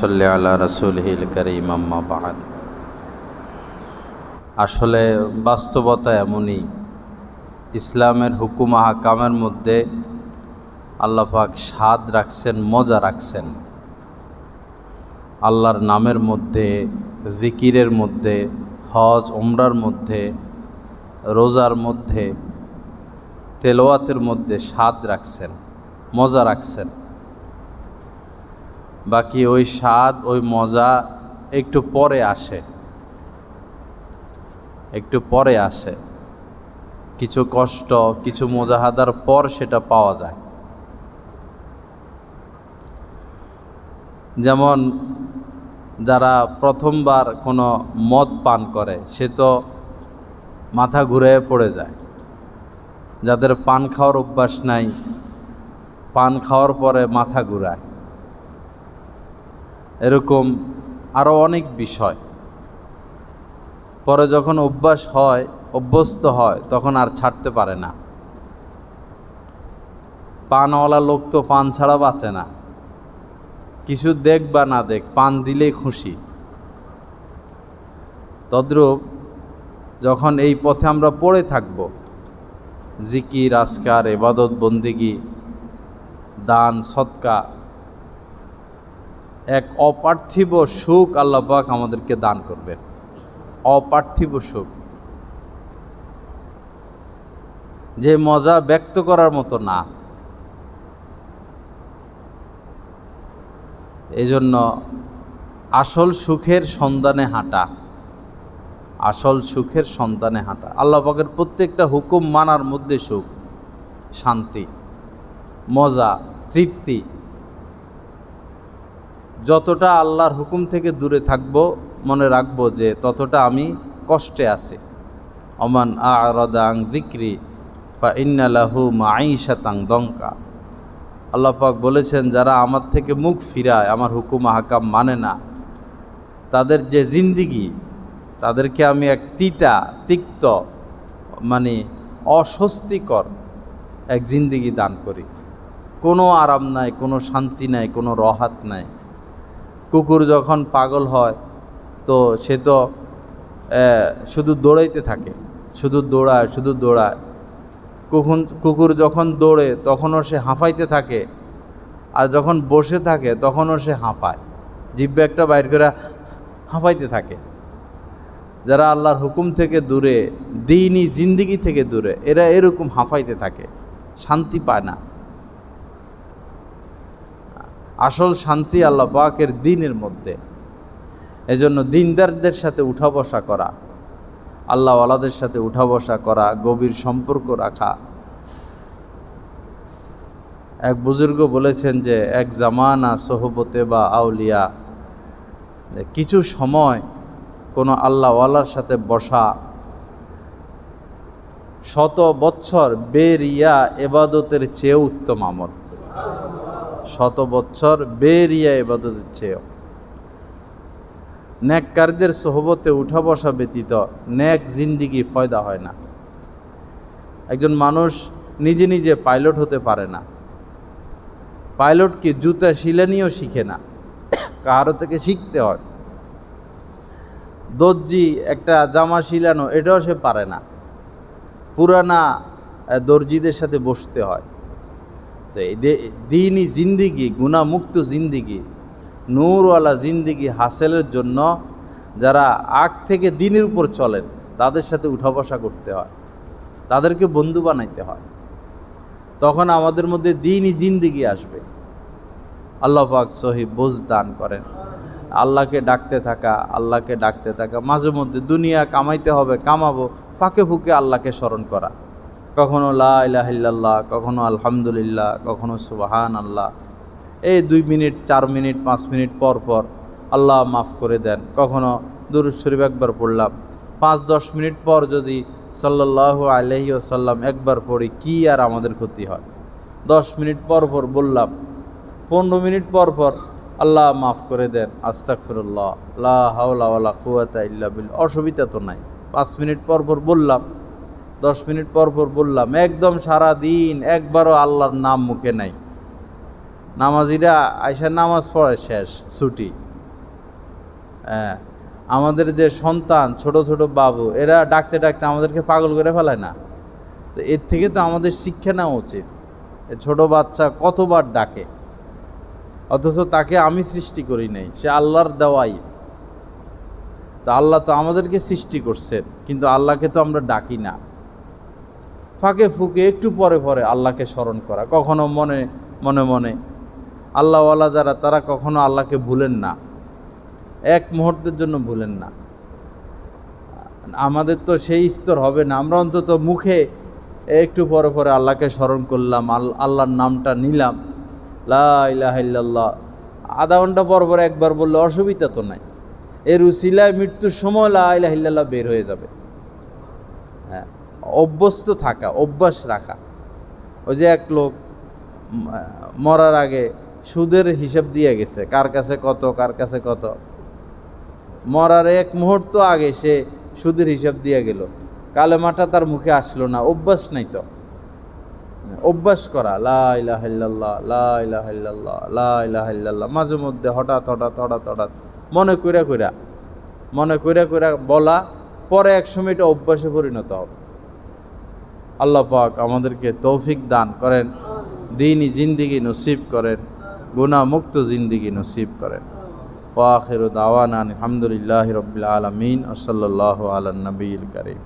সাল্লি আলা রসুলহিল করিম, আম্মা বাদ। আসলে বাস্তবতা এমনই। ইসলামের হুকুম হাকামের মধ্যে আল্লাহ পাক স্বাদ রাখছেন, মজা রাখছেন। আল্লাহর নামের মধ্যে, জিকিরের মধ্যে, হজ ওমরার মধ্যে, রোজার মধ্যে তেলোয়াতের মধ্যে স্বাদ রাখছেন, মজা রাখছেন। বাকি ওই স্বাদ, ওই মজা একটু পরে আসে। একটু পরে আসে। কিছু কষ্ট, কিছু মোজাহাদার পর সেটা পাওয়া যায়। যেমন যারা প্রথমবার কোনো মদ পান করে, সে তো মাথা ঘুরে পড়ে যায়। যাদের পান খাওয়ার অভ্যাস নাই, পান খাওয়ার পরে মাথা ঘুরায়। এরকম আরও অনেক বিষয়। পরে যখন অভ্যাস হয়, অভ্যস্ত হয়, তখন আর ছাড়তে পারে না। পানওয়ালা লোক তো পান ছাড়া বাঁচে না। কিছু দেখ বা না দেখ, পান দিলেই খুশি। তদ্রূপ যখন এই পথে আমরা পড়ে থাকব, জিকির, আজকার, এবাদত, বন্দিগি, দান, সৎকা এক অপার্থিব সুখ আল্লাপাক আমাদেরকে দান করবেন। অপার্থিব সুখ। যে মজা ব্যক্ত করার মতো না। এই জন্য আসল সুখের সন্ধানে হাঁটা। আসল সুখের সন্তানে হাঁটা। আল্লাহ পাকের প্রত্যেকটা হুকুম মানার মধ্যে সুখ, শান্তি, মজা, তৃপ্তি যতটা আল্লাহর হুকুম থেকে দূরে থাকব, মনে রাখব যে ততটা আমি কষ্টে আছি। অমান আরদাং জিক্রি বা ইন্নালাহু মাঈশাতাং দঙ্কা আল্লাহ পাক বলেছেন, যারা আমার থেকে মুখ ফিরায়, আমার হুকুম হাকাম মানে না। তাদের যে জিন্দিগি, তাদেরকে আমি এক তিতা, তিক্ত মানে অস্বস্তিকর এক জিন্দিগি দান করি। কোনো আরাম নাই, কোনো শান্তি নাই, কোনো রহাত নাই। কুকুর যখন পাগল হয়, তো সে তো শুধু দৌড়াইতে থাকে, শুধু দৌড়ায় শুধু দৌড়ায়। কুকুর কুকুর যখন দৌড়ে, তখনও সে হাঁফাইতে থাকে, আর যখন বসে থাকে, তখনও সে হাঁপায় জিব্বে একটা বাইর করে হাঁপাইতে থাকে। যারা আল্লাহর হুকুম থেকে দূরে, দিনই জিন্দিগি থেকে দূরে, এরা এরকম হাঁফাইতে থাকে, শান্তি পায় না। আসল শান্তি আল্লাহ পাকের দিনের মধ্যে। এজন্য দিনদারদের সাথে উঠা বসা করা, আল্লাহওয়ালাদের সাথে উঠা বসা করা, গভীর সম্পর্ক রাখা। এক বুজুর্গ বলেছেন যে, এক জামানা সোহবতে বা আউলিয়া কিছু সময় কোনো আল্লাহওয়ালার সাথে বসা, শত বৎসর বেরিয়া এবাদতের চেয়ে উত্তম আমল। শত বৎসর বেরিয়া এবাদতের চেয়েও ন্যাককারদের সোহবতে উঠা বসা ব্যতীত ন্যাক জিন্দিগি ফয়দা হয় না। একজন মানুষ নিজে নিজে পাইলট হতে পারে না। পাইলট কি জুতা শিলানিও শিখে না? কারও থেকে শিখতে হয়। দর্জি একটা জামা শিলানো, এটাও সে পারে না। পুরানা দর্জিদের সাথে বসতে হয়। তো দিনই জিন্দিগি, গুণামুক্ত জিন্দিগি, নূরওয়ালা জিন্দিগি হাসেলের জন্য যারা আগ থেকে দিনের উপর চলেন, তাদের সাথে উঠা বসা করতে হয়, তাদেরকে বন্ধু বানাইতে হয়। তখন আমাদের মধ্যে দিনই জিন্দিগি আসবে। আল্লাহ পাক সহিব বোঝ দান করেন। আল্লাহকে ডাকতে থাকা, আল্লাহকে ডাকতে থাকা, মাঝে মধ্যে দুনিয়া কামাইতে হবে, কামাবো ফাঁকে ফুঁকে আল্লাহকে স্মরণ করা। কখনো লাহ কখনো আলহামদুলিল্লাহ, কখনো সুবাহান আল্লাহ এই দুই মিনিট, চার মিনিট, পাঁচ মিনিট পর পর আল্লাহ মাফ করে দেন। কখনো দুরুদ শরীফ একবার পড়লাম। পাঁচ, দশ মিনিট পর যদি সাল্লাহ আলহি আসাল্লাম একবার পড়ি, কি আর আমাদের ক্ষতি হয়? দশ মিনিট পর পর বললাম, পনেরো মিনিট পর পর আল্লাহ মাফ করে দেন। আস্তাকফিরুল্লাহ লা হাওলা কুয়াতা ইল্লা বিল অসুবিধা তো নাই। পাঁচ মিনিট পর পর বললাম দশ মিনিট পর পর বললাম একদম সারা দিন একবারও আল্লাহর নাম মুখে নাই। নামাজিরা আয়সা নামাজ পড়ে শেষ ছুটি। হ্যাঁ, আমাদের যে সন্তান ছোট ছোট বাবু এরা ডাকতে ডাকতে আমাদেরকে পাগল করে ফেলায় না। তো এর থেকে তো আমাদের শিক্ষা নেওয়া উচিত। ছোট বাচ্চা কতবার ডাকে? অথচ তাকে আমি সৃষ্টি করি নাই সে আল্লাহর দেওয়াই। তো আল্লাহ তো আমাদেরকে সৃষ্টি করছেন কিন্তু আল্লাহকে তো আমরা ডাকি না। ফাঁকে ফুঁকে একটু পরে পরে আল্লাহকে স্মরণ করা, কখনো মনে মনে মনে। আল্লাহওয়ালা যারা, তারা কখনো আল্লাহকে ভুলেন না। এক মুহূর্তের জন্য ভুলেন না। আমাদের তো সেই স্তর হবে না। আমরা অন্তত মুখে একটু পরে পরে আল্লাহকে স্মরণ করলাম, আল, আল্লাহর নামটা নিলাম। লা ইলাহা আধা ঘণ্টা পর পর একবার বললে, অসুবিধা তো নাই। এর উসিলায় মৃত্যুর সময় লা ইলাহা বের হয়ে যাবে। অভ্যস্ত থাকা, অভ্যাস রাখা। ওই যে এক লোক মরার আগে সুদের হিসাব দিয়ে গেছে, কার কাছে কত, কার কাছে কত। মরার এক মুহূর্ত আগে সে সুদের হিসাব দিয়ে গেল। কালেমাটা তার মুখে আসলো না, অভ্যাস নাই তো। অভ্যাস করা, লা ইলাহা ইল্লাল্লাহ, লা ইলাহা লা ইলাহা ইল্লাল্লাহ, মাঝে মধ্যে হঠাৎ হঠাৎ হঠাৎ হঠাৎ, মনে কইরা কইরা, মনে কইরা কইরা বলা, পরে এক সময় এটা অভ্যাসে পরিণত হবে। আল্লাহ পাক আমাদেরকে তৌফিক দান করেন, দিনই জিন্দিগি নসিব করেন গুণামুক্ত জিন্দিগি নসিব করেন। ওয়াখির দাওয়ান আলহামদুলিল্লাহ রবিল আলমিন ওসল্লাহ আলা নবীল করিম।